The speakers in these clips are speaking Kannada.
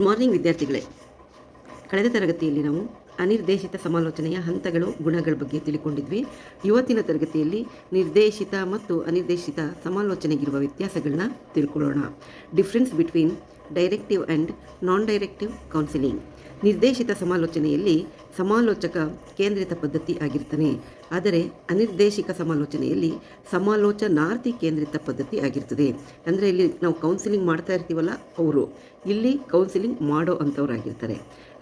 ಮಾರ್ನಿಂಗ್ ವಿದ್ಯಾರ್ಥಿಗಳೇ. ಕಳೆದ ತರಗತಿಯಲ್ಲಿ ನಾವು ಅನಿರ್ದೇಶಿತ ಸಮಾಲೋಚನೆಯ ಹಂತಗಳು, ಗುಣಗಳ ಬಗ್ಗೆ ತಿಳ್ಕೊಂಡಿದ್ವಿ. ಇವತ್ತಿನ ತರಗತಿಯಲ್ಲಿ ನಿರ್ದೇಶಿತ ಮತ್ತು ಅನಿರ್ದೇಶಿತ ಸಮಾಲೋಚನೆಗಿರುವ ವ್ಯತ್ಯಾಸಗಳನ್ನ ತಿಳ್ಕೊಳ್ಳೋಣ. Difference between directive and non directive counselling ನಿರ್ದೇಶಿತ ಸಮಾಲೋಚನೆಯಲ್ಲಿ ಸಮಾಲೋಚಕ ಕೇಂದ್ರಿತ ಪದ್ಧತಿ ಆಗಿರ್ತಾನೆ. ಆದರೆ ಅನಿರ್ದೇಶಿಕ ಸಮಾಲೋಚನೆಯಲ್ಲಿ ಸಮಾಲೋಚನಾರ್ಥಿ ಕೇಂದ್ರಿತ ಪದ್ಧತಿ ಆಗಿರ್ತದೆ. ಅಂದರೆ ಇಲ್ಲಿ ನಾವು ಕೌನ್ಸಿಲಿಂಗ್ ಮಾಡ್ತಾ ಇರ್ತೀವಲ್ಲ ಅವರು, ಇಲ್ಲಿ ಕೌನ್ಸಿಲಿಂಗ್ ಮಾಡೋ ಅಂಥವರಾಗಿರ್ತಾರೆ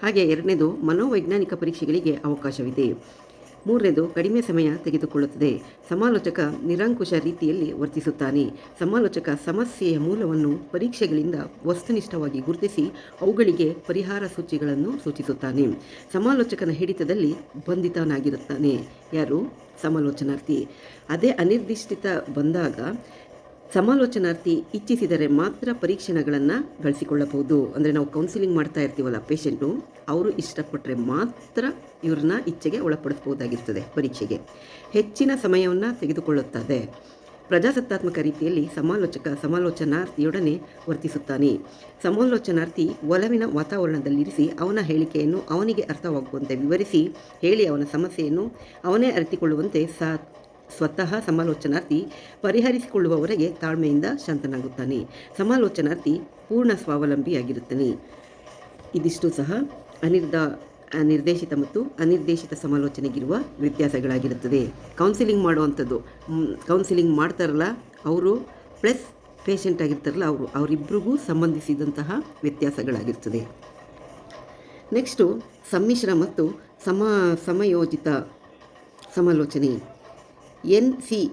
ಹಾಗೆ ಎರಡನೇದು ಮನೋವೈಜ್ಞಾನಿಕ ಪರೀಕ್ಷೆಗಳಿಗೆ ಅವಕಾಶವಿದೆ. ಮೂರನೇದು ಕಡಿಮೆ ಸಮಯ ತೆಗೆದುಕೊಳ್ಳುತ್ತದೆ. ಸಮಾಲೋಚಕ ನಿರಂಕುಶ ರೀತಿಯಲ್ಲಿ ವರ್ತಿಸುತ್ತಾನೆ. ಸಮಾಲೋಚಕ ಸಮಸ್ಯೆಯ ಮೂಲವನ್ನು ಪರೀಕ್ಷೆಗಳಿಂದ ವಸ್ತುನಿಷ್ಠವಾಗಿ ಗುರುತಿಸಿ ಅವುಗಳಿಗೆ ಪರಿಹಾರ ಸೂಚಿಗಳನ್ನು ಸೂಚಿಸುತ್ತಾನೆ. ಸಮಾಲೋಚಕನ ಹಿಡಿತದಲ್ಲಿ ಬಂಧಿತನಾಗಿರುತ್ತಾನೆ. ಯಾರು? ಸಮಾಲೋಚನಾರ್ಥಿ. ಅದೇ ಅನಿರ್ದಿಷ್ಟಿತ ಬಂದಾಗ ಸಮಾಲೋಚನಾರ್ಥಿ ಇಚ್ಛಿಸಿದರೆ ಮಾತ್ರ ಪರೀಕ್ಷಣಗಳನ್ನು ಗಳಿಸಿಕೊಳ್ಳಬಹುದು ಅಂದರೆ ನಾವು ಕೌನ್ಸಿಲಿಂಗ್ ಮಾಡ್ತಾ ಇರ್ತೀವಲ್ಲ ಪೇಷಂಟು ಅವರು ಇಷ್ಟಪಟ್ಟರೆ ಮಾತ್ರ ಇವ್ರನ್ನ ಇಚ್ಛೆಗೆ ಒಳಪಡಿಸ್ಬೋದಾಗಿರ್ತದೆ ಪರೀಕ್ಷೆಗೆ. ಹೆಚ್ಚಿನ ಸಮಯವನ್ನು ತೆಗೆದುಕೊಳ್ಳುತ್ತದೆ ಪ್ರಜಾಸತ್ತಾತ್ಮಕ ರೀತಿಯಲ್ಲಿ ಸಮಾಲೋಚಕ ಸಮಾಲೋಚನಾರ್ಥಿಯೊಡನೆ ವರ್ತಿಸುತ್ತಾನೆ. ಸಮಾಲೋಚನಾರ್ಥಿ ಒಲವಿನ ವಾತಾವರಣದಲ್ಲಿರಿಸಿ ಅವನ ಹೇಳಿಕೆಯನ್ನು ಅವನಿಗೆ ಅರ್ಥವಾಗುವಂತೆ ವಿವರಿಸಿ ಹೇಳಿ ಅವನ ಸಮಸ್ಯೆಯನ್ನು ಅವನೇ ಅರಿತುಕೊಳ್ಳುವಂತೆ ಸಾ, ಸ್ವತಃ ಸಮಾಲೋಚನಾರ್ಥಿ ಪರಿಹರಿಸಿಕೊಳ್ಳುವವರೆಗೆ ತಾಳ್ಮೆಯಿಂದ ಶಾಂತನಾಗುತ್ತಾನೆ. ಸಮಾಲೋಚನಾರ್ಥಿ ಪೂರ್ಣ ಸ್ವಾವಲಂಬಿಯಾಗಿರುತ್ತಾನೆ. ಇದಿಷ್ಟು ಸಹ ಅನಿರ್ದ ನಿರ್ದೇಶಿತ ಮತ್ತು ಅನಿರ್ದೇಶಿತ ಸಮಾಲೋಚನೆಗಿರುವ ವ್ಯತ್ಯಾಸಗಳಾಗಿರುತ್ತದೆ. ಕೌನ್ಸಿಲಿಂಗ್ ಮಾಡುವಂಥದ್ದು ಕೌನ್ಸಿಲಿಂಗ್ ಮಾಡ್ತಾರಲ್ಲ ಅವರು ಪ್ಲಸ್ ಪೇಷಂಟ್ ಆಗಿರ್ತಾರಲ್ಲ ಅವರು ಅವರಿಬ್ಬರಿಗೂ ಸಂಬಂಧಿಸಿದಂತಹ ವ್ಯತ್ಯಾಸಗಳಾಗಿರ್ತದೆ. ನೆಕ್ಸ್ಟು ಸಮ್ಮಿಶ್ರ ಮತ್ತು ಸಮ ಸಮಯೋಜಿತ ಸಮಾಲೋಚನೆ. ಎನ್ ಸಿ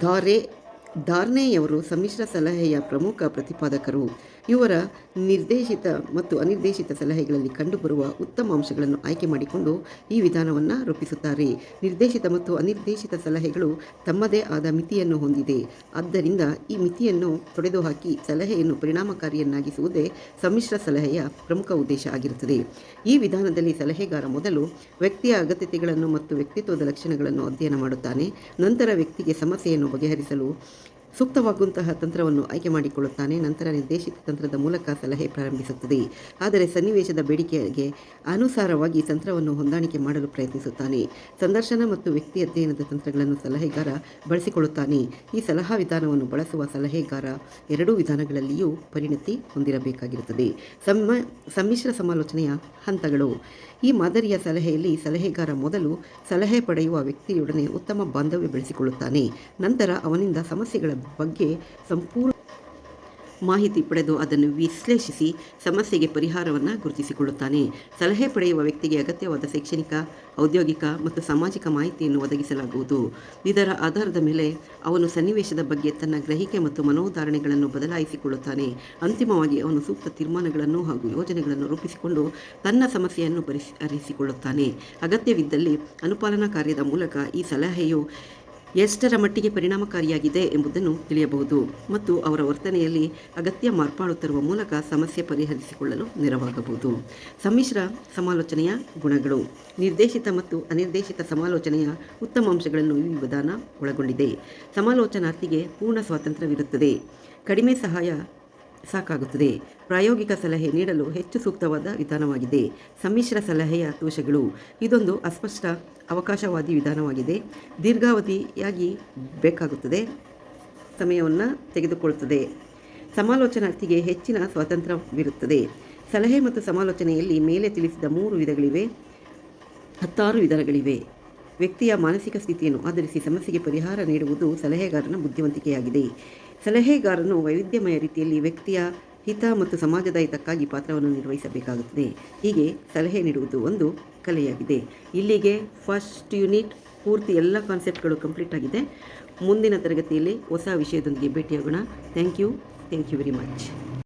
ಧಾರೆ ಧಾರ್ನೆಯವರು ಸಮ್ಮಿಶ್ರ ಸಲಹೆಯ ಪ್ರಮುಖ ಪ್ರತಿಪಾದಕರು. ಇವರ ನಿರ್ದೇಶಿತ ಮತ್ತು ಅನಿರ್ದೇಶಿತ ಸಲಹೆಗಳಲ್ಲಿ ಕಂಡುಬರುವ ಉತ್ತಮ ಅಂಶಗಳನ್ನು ಆಯ್ಕೆ ಮಾಡಿಕೊಂಡು ಈ ವಿಧಾನವನ್ನು ರೂಪಿಸುತ್ತಾರೆ. ನಿರ್ದೇಶಿತ ಮತ್ತು ಅನಿರ್ದೇಶಿತ ಸಲಹೆಗಳು ತಮ್ಮದೇ ಆದ ಮಿತಿಯನ್ನು ಹೊಂದಿದೆ. ಆದ್ದರಿಂದ ಈ ಮಿತಿಯನ್ನು ತೊಡೆದುಹಾಕಿ ಸಲಹೆಯನ್ನು ಪರಿಣಾಮಕಾರಿಯನ್ನಾಗಿಸುವುದೇ ಸಮ್ಮಿಶ್ರ ಸಲಹೆಯ ಪ್ರಮುಖ ಉದ್ದೇಶ ಆಗಿರುತ್ತದೆ. ಈ ವಿಧಾನದಲ್ಲಿ ಸಲಹೆಗಾರ ಮೊದಲು ವ್ಯಕ್ತಿಯ ಅಗತ್ಯತೆಗಳನ್ನು ಮತ್ತು ವ್ಯಕ್ತಿತ್ವದ ಲಕ್ಷಣಗಳನ್ನು ಅಧ್ಯಯನ ಮಾಡುತ್ತಾನೆ. ನಂತರ ವ್ಯಕ್ತಿಗೆ ಸಮಸ್ಯೆಯನ್ನು ಬಗೆಹರಿಸಲು ಸೂಕ್ತವಾಗುವಂತಹ ತಂತ್ರವನ್ನು ಆಯ್ಕೆ ಮಾಡಿಕೊಳ್ಳುತ್ತಾನೆ. ನಂತರ ನಿರ್ದೇಶಿತ ತಂತ್ರದ ಮೂಲಕ ಸಲಹೆ ಪ್ರಾರಂಭಿಸುತ್ತದೆ. ಆದರೆ ಸನ್ನಿವೇಶದ ಬೇಡಿಕೆಗೆ ಅನುಸಾರವಾಗಿ ತಂತ್ರವನ್ನು ಹೊಂದಾಣಿಕೆ ಮಾಡಲು ಪ್ರಯತ್ನಿಸುತ್ತಾನೆ. ಸಂದರ್ಶನ ಮತ್ತು ವ್ಯಕ್ತಿ ಅಧ್ಯಯನದ ತಂತ್ರಗಳನ್ನು ಸಲಹೆಗಾರ ಬಳಸಿಕೊಳ್ಳುತ್ತಾನೆ. ಈ ಸಲಹಾ ವಿಧಾನವನ್ನು ಬಳಸುವ ಸಲಹೆಗಾರ ಎರಡೂ ವಿಧಾನಗಳಲ್ಲಿಯೂ ಪರಿಣತಿ ಹೊಂದಿರಬೇಕಾಗಿರುತ್ತದೆ. ಸಮ್ಮ, ಸಮ್ಮಿಶ್ರ ಸಮಾಲೋಚನೆಯ ಹಂತಗಳು. ಈ ಮಾದರಿಯ ಸಲಹೆಯಲ್ಲಿ ಸಲಹೆಗಾರ ಮೊದಲು ಸಲಹೆ ಪಡೆಯುವ ವ್ಯಕ್ತಿಯೊಡನೆ ಉತ್ತಮ ಬಾಂಧವ್ಯ ಬೆಳೆಸಿಕೊಳ್ಳುತ್ತಾನೆ. ನಂತರ ಅವನಿಂದ ಸಮಸ್ಯೆಗಳ ಬಗ್ಗೆ ಸಂಪೂರ್ಣ ಮಾಹಿತಿ ಪಡೆದು ಅದನ್ನು ವಿಶ್ಲೇಷಿಸಿ ಸಮಸ್ಯೆಗೆ ಪರಿಹಾರವನ್ನು ಗುರುತಿಸಿಕೊಳ್ಳುತ್ತಾನೆ. ಸಲಹೆ ಪಡೆಯುವ ವ್ಯಕ್ತಿಗೆ ಅಗತ್ಯವಾದ ಶೈಕ್ಷಣಿಕ, ಔದ್ಯೋಗಿಕ ಮತ್ತು ಸಾಮಾಜಿಕ ಮಾಹಿತಿಯನ್ನು ಒದಗಿಸಲಾಗುವುದು. ಇದರ ಆಧಾರದ ಮೇಲೆ ಅವನು ಸನ್ನಿವೇಶದ ಬಗ್ಗೆ ತನ್ನ ಗ್ರಹಿಕೆ ಮತ್ತು ಮನೋಧಾರಣೆಗಳನ್ನು ಬದಲಾಯಿಸಿಕೊಳ್ಳುತ್ತಾನೆ. ಅಂತಿಮವಾಗಿ ಅವನು ಸೂಕ್ತ ತೀರ್ಮಾನಗಳನ್ನು ಹಾಗೂ ಯೋಜನೆಗಳನ್ನು ರೂಪಿಸಿಕೊಂಡು ತನ್ನ ಸಮಸ್ಯೆಯನ್ನು ಪರಿಹರಿಸಿಕೊಳ್ಳುತ್ತಾನೆ. ಅಗತ್ಯವಿದ್ದಲ್ಲಿ ಅನುಪಾಲನಾ ಕಾರ್ಯದ ಮೂಲಕ ಈ ಸಲಹೆಯು ಎಷ್ಟರ ಮಟ್ಟಿಗೆ ಪರಿಣಾಮಕಾರಿಯಾಗಿದೆ ಎಂಬುದನ್ನು ತಿಳಿಯಬಹುದು ಮತ್ತು ಅವರ ವರ್ತನೆಯಲ್ಲಿ ಅಗತ್ಯ ಮಾರ್ಪಾಡು ತರುವ ಮೂಲಕ ಸಮಸ್ಯೆ ಪರಿಹರಿಸಿಕೊಳ್ಳಲು ನೆರವಾಗಬಹುದು. ಸಮ್ಮಿಶ್ರ ಸಮಾಲೋಚನೆಯ ಗುಣಗಳು. ನಿರ್ದೇಶಿತ ಮತ್ತು ಅನಿರ್ದೇಶಿತ ಸಮಾಲೋಚನೆಯ ಉತ್ತಮ ಅಂಶಗಳನ್ನು ಈ ವಿಧಾನ ಒಳಗೊಂಡಿದೆ. ಸಮಾಲೋಚನಾರ್ಥಿಗೆ ಪೂರ್ಣ ಸ್ವಾತಂತ್ರ್ಯವಿರುತ್ತದೆ. ಕಡಿಮೆ ಸಹಾಯ ಸಾಕಾಗುತ್ತದೆ. ಪ್ರಾಯೋಗಿಕ ಸಲಹೆ ನೀಡಲು ಹೆಚ್ಚು ಸೂಕ್ತವಾದ ವಿಧಾನವಾಗಿದೆ. ಸಮ್ಮಿಶ್ರ ಸಲಹೆಯ ದೋಷಗಳು. ಇದೊಂದು ಅಸ್ಪಷ್ಟ, ಅವಕಾಶವಾದಿ ವಿಧಾನವಾಗಿದೆ. ದೀರ್ಘಾವಧಿಯಾಗಿ ಬೇಕಾಗುತ್ತದೆ. ಸಮಯವನ್ನು ತೆಗೆದುಕೊಳ್ಳುತ್ತದೆ. ಸಮಾಲೋಚನಾರ್ಥಿಗೆ ಹೆಚ್ಚಿನ ಸ್ವಾತಂತ್ರ್ಯವಿರುತ್ತದೆ. ಸಲಹೆ ಮತ್ತು ಸಮಾಲೋಚನೆಯಲ್ಲಿ ಮೇಲೆ ತಿಳಿಸಿದ ಮೂರು ವಿಧಗಳಿವೆ. ಹತ್ತಾರು ವಿಧಾನಗಳಿವೆ. ವ್ಯಕ್ತಿಯ ಮಾನಸಿಕ ಸ್ಥಿತಿಯನ್ನು ಆಧರಿಸಿ ಸಮಸ್ಯೆಗೆ ಪರಿಹಾರ ನೀಡುವುದು ಸಲಹೆಗಾರನ ಬುದ್ಧಿವಂತಿಕೆಯಾಗಿದೆ. ಸಲಹೆಗಾರನು ವೈವಿಧ್ಯಮಯ ರೀತಿಯಲ್ಲಿ ವ್ಯಕ್ತಿಯ ಹಿತ ಮತ್ತು ಸಮಾಜದ ಹಿತಕ್ಕಾಗಿ ಪಾತ್ರವನ್ನು ನಿರ್ವಹಿಸಬೇಕಾಗುತ್ತದೆ. ಹೀಗೆ ಸಲಹೆ ನೀಡುವುದು ಒಂದು ಕಲೆಯಾಗಿದೆ. ಇಲ್ಲಿಗೆ ಫಸ್ಟ್ ಯೂನಿಟ್ ಪೂರ್ತಿ ಎಲ್ಲ ಕಾನ್ಸೆಪ್ಟ್ಗಳು ಕಂಪ್ಲೀಟ್ ಆಗಿದೆ. ಮುಂದಿನ ತರಗತಿಯಲ್ಲಿ ಹೊಸ ವಿಷಯದೊಂದಿಗೆ ಭೇಟಿಯಾಗೋಣ. Thank you. Thank you very much.